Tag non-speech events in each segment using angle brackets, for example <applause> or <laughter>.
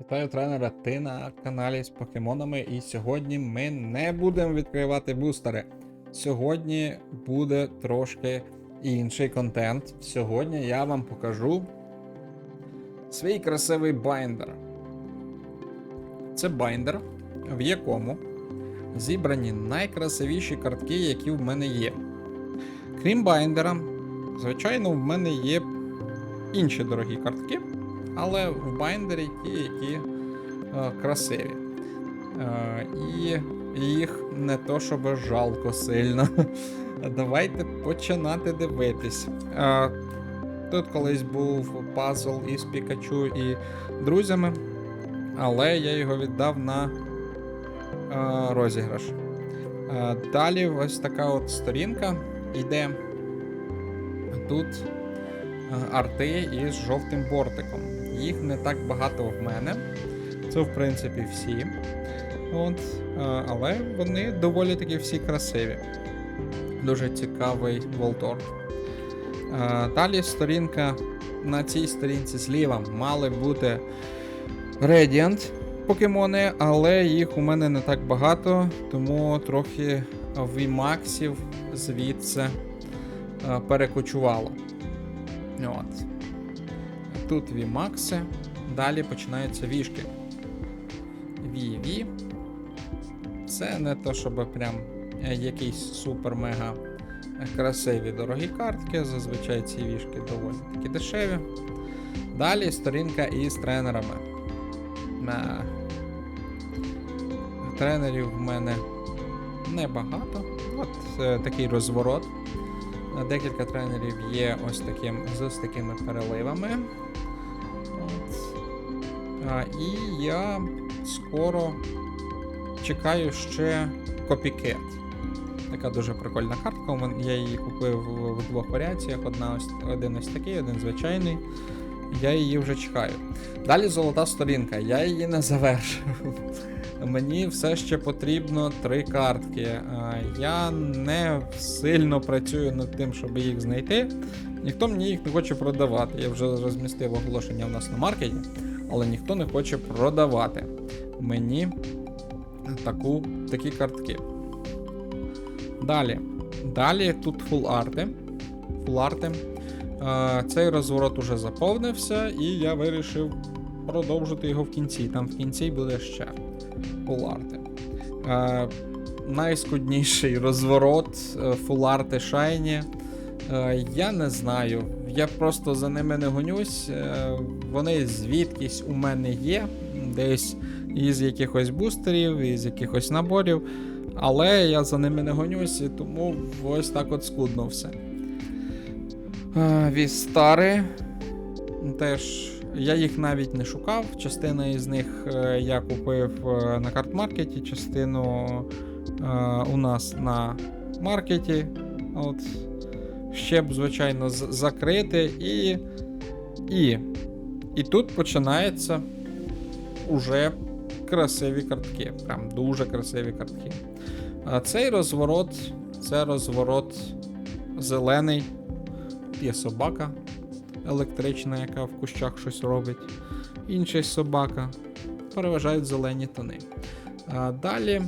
Вітаю тренера, ти на каналі з покемонами, і сьогодні ми не будемо відкривати бустери. Сьогодні буде трошки інший контент. Сьогодні я вам покажу свій красивий байндер. Це байндер, в якому зібрані найкрасивіші картки, які в мене є. Крім байндера, звичайно, в мене є інші дорогі картки, але в байндері ті, які е, красиві. Е, і їх не то щоб жалко сильно. <laughs> Давайте починати дивитись. Е, тут колись був пазл із Пікачу і друзями, але я його віддав на розіграш. Далі ось така от сторінка йде тут арти із жовтим бортиком. Їх не так багато в мене. Це, в принципі, всі. От, е, але вони доволі таки всі красиві. Дуже цікавий Волтор. Е, Далі сторінка на цій сторінці зліва мали бути Radiant покемони, але їх у мене не так багато, тому трохи VMAXів звідси е, перекочувало. От. Тут VMAX, далі починаються вішки. VV. Це не то, щоб прям е, якісь супер-мега красиві дорогі картки. Зазвичай ці вішки доволі такі дешеві. Далі сторінка із тренерами. Е, Тренерів в мене небагато. От е, такий розворот. Е, Декілька тренерів є ось таким з ось такими переливами. І я скоро чекаю ще Copycat. Така дуже прикольна картка. Я її купив в- двох варіаціях. Одна ось, один ось такий, один звичайний. Я її вже чекаю. Далі золота сторінка. Я її не завершив. <laughs> Мені все ще потрібно три картки. Я не сильно працюю над тим, щоб їх знайти. Ніхто мені їх не хоче продавати. Я вже розмістив оголошення в нас на маркеті, але ніхто не хоче продавати мені таку, такі картки. Далі. Далі тут фул арти. Фул арти. Е, Цей розворот уже заповнився, і я вирішив продовжити його в кінці. Там в кінці буде ще фуларти. Е, найскудніший <laughs> розворот фуларти Шайні. Е, я не знаю. Я просто за ними не гонюсь. Е, вони звідкись у мене є, десь із якихось бустерів, із якихось наборів. Але я за ними не гонюсь, і тому ось так от скудно все. Е, Вістари. Теж я їх навіть не шукав. Частина із них е, я купив на картмаркеті, частину у нас на маркеті. От. Ще б, звичайно, закрити і. І. І тут починається уже красиві картки. Прям дуже красиві картки. А цей розворот це розворот зелений. Є собака електрична, яка в кущах щось робить. Інша собака. Переважають зелені тони. А далі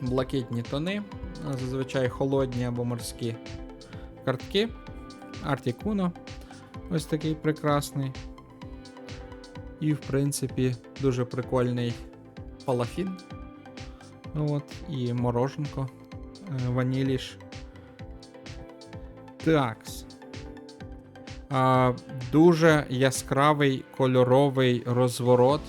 блакитні тони, зазвичай холодні або морські картки. Артікуно. Ось такий прекрасний. І, в принципі, дуже прикольний палафін. От, і мороженко. е, Ваніліш. Такс. А, дуже яскравий кольоровий розворот.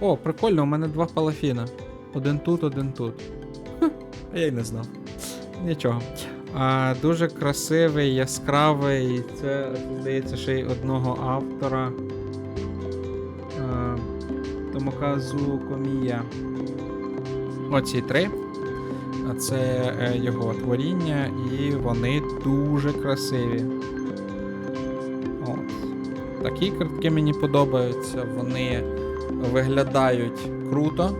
О, прикольно, у мене два палафіна. Один тут, один тут. Хм, а я й не знав. Нічого. А, дуже красивий, яскравий. Це, здається, ще й одного автора. А, Томоказу Комія. Оці три. А Це е, його творіння, і вони дуже красиві. От. Такі картки мені подобаються. Вони виглядають круто,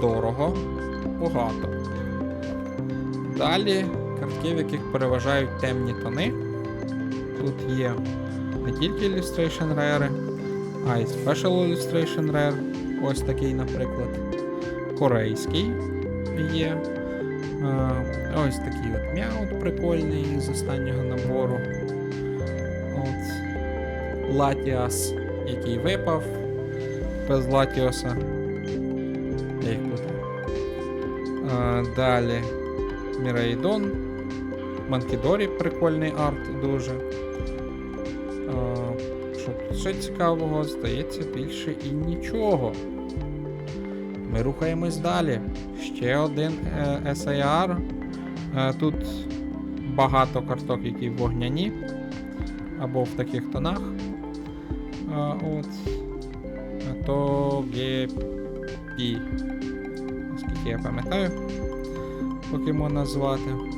дорого, багато. Далі картки, в яких переважають темні тони. Тут є не тільки Illustration Rare, Ай, Special Illustration Rare. Ось такий, наприклад. Корейський є. Ось такий от мяут прикольний з останнього набору. От. Латіас, який випав без Латіоса. Плутаю. Далі Мірейдон. Манкідорі прикольний арт дуже. Що ще цікавого, здається, більше і нічого. Ми рухаємось далі. Ще один е, SAR. Е, тут багато карток, які вогняні. Або в таких тонах. От. То GP. Наскільки я пам'ятаю. Покемона звати.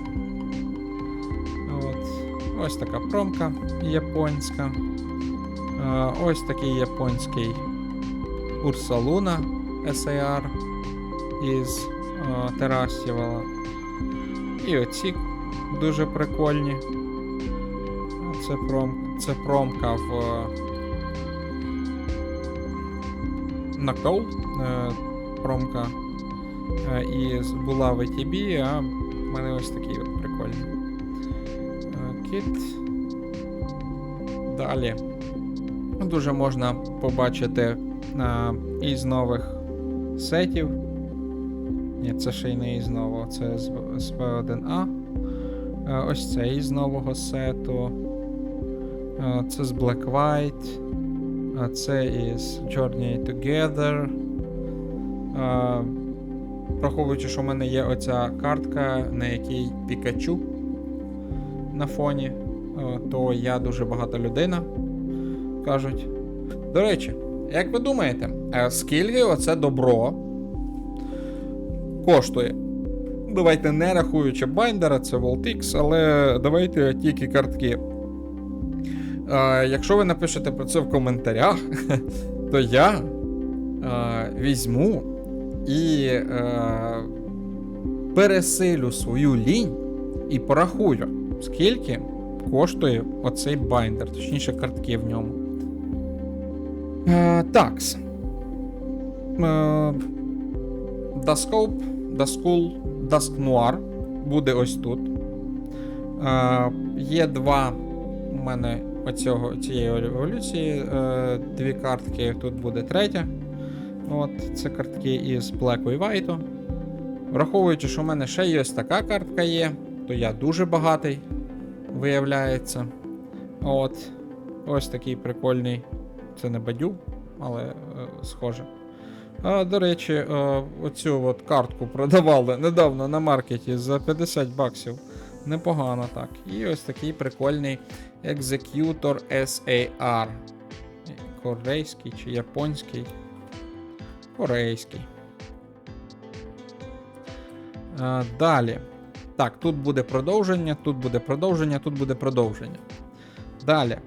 Ось така промка японська. Е, Ось такий японський Урсалуна SAR із е, Терасівала. І оці дуже прикольні. Це, пром, це промка в е, Накол. Промка і була в ATB, а в мене ось такий от прикольний. Кіт. Далі. Дуже можна побачити е, із нових сетів. Ні, це ще й не із нового, це з, з P1A. Е, Ось це із нового сету. Е, Це з Black White. А це із Journey Together. Е, Враховуючи, що в мене є оця картка, на якій Пікачу на фоні, е, то я дуже багата людина. Кажуть. До речі, як ви думаєте, е, скільки оце добро коштує? Давайте не рахуючи байндера, це Voltix, але давайте тільки картки. Е, якщо ви напишете про це в коментарях, <laughs> то я візьму і пересилю свою лінь і порахую, скільки коштує оцей байндер, точніше картки в ньому. Е, такс. Е, Daskul, Dusk Noir буде ось тут. Е, є два у мене оцього, цієї революції. Е, дві картки, тут буде третя. От, це картки із Black і White. Враховуючи, що в мене ще є ось така картка є, то я дуже багатий, виявляється. От. Ось такий прикольний. Це не бадю, але е, схоже. А, до речі, е, оцю от картку продавали недавно на маркеті за 50 баксів. Непогано так. І ось такий прикольний Executor SAR. Корейський чи японський. Корейський. А, далі. Так, тут буде продовження, тут буде продовження, тут буде продовження. Далі.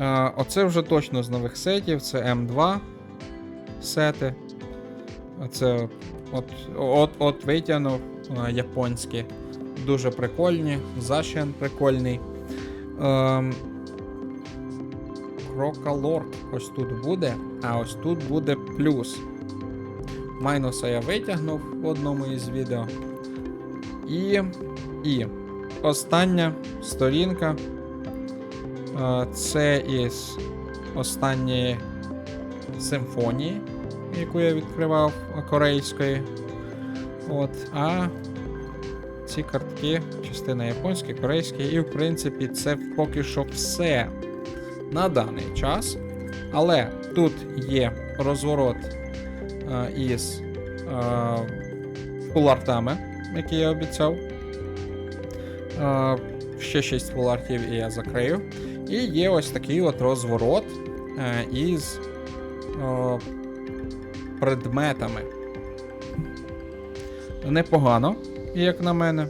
Е, Оце вже точно з нових сетів. Це М2 сети. Оце от, от, от витягнув е, японські. Дуже прикольні. Зашен прикольний. Ем, Крокалорк ось тут буде, а ось тут буде плюс. Майнуса я витягнув в одному із відео. І. І остання сторінка. Це із останньої симфонії, яку я відкривав корейської. От, а ці картки, частина японські, корейські, і в принципі це поки що все на даний час. Але тут є розворот із фулартами, які я обіцяв. Ще 6 фулартів і я закрию. І є ось такий от розворот е, із предметами. Непогано, як на мене.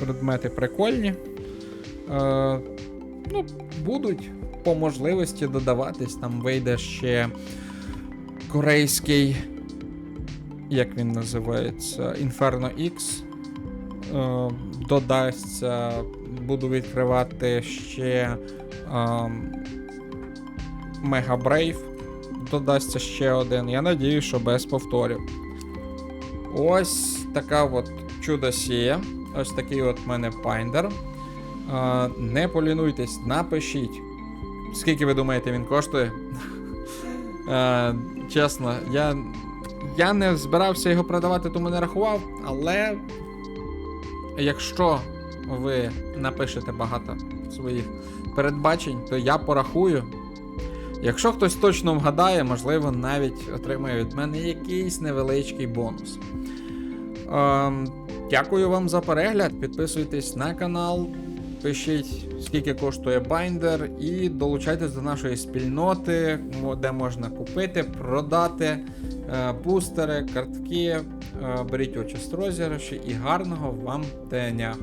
Предмети прикольні. Е, ну, будуть по можливості додаватись. Там вийде ще корейський. Як він називається? Inferno X. Е, додасться. Буду відкривати ще. Mega Brave додасться ще один. Я надію, що без повторів. Ось така от чудо-сія. Ось такий от в мене пайндер. Не полінуйтесь, напишіть. Скільки ви думаєте, він коштує? <laughs> Е, чесно, я, я не збирався його продавати, тому не рахував, але якщо ви напишете багато своїх передбачень, то я порахую. Якщо хтось точно вгадає, можливо, навіть отримає від мене якийсь невеличкий бонус. Ем, дякую вам за перегляд. Підписуйтесь на канал, пишіть, скільки коштує байндер, і долучайтесь до нашої спільноти, де можна купити, продати бустери, картки. Е, беріть участь в розіграші і гарного вам дня!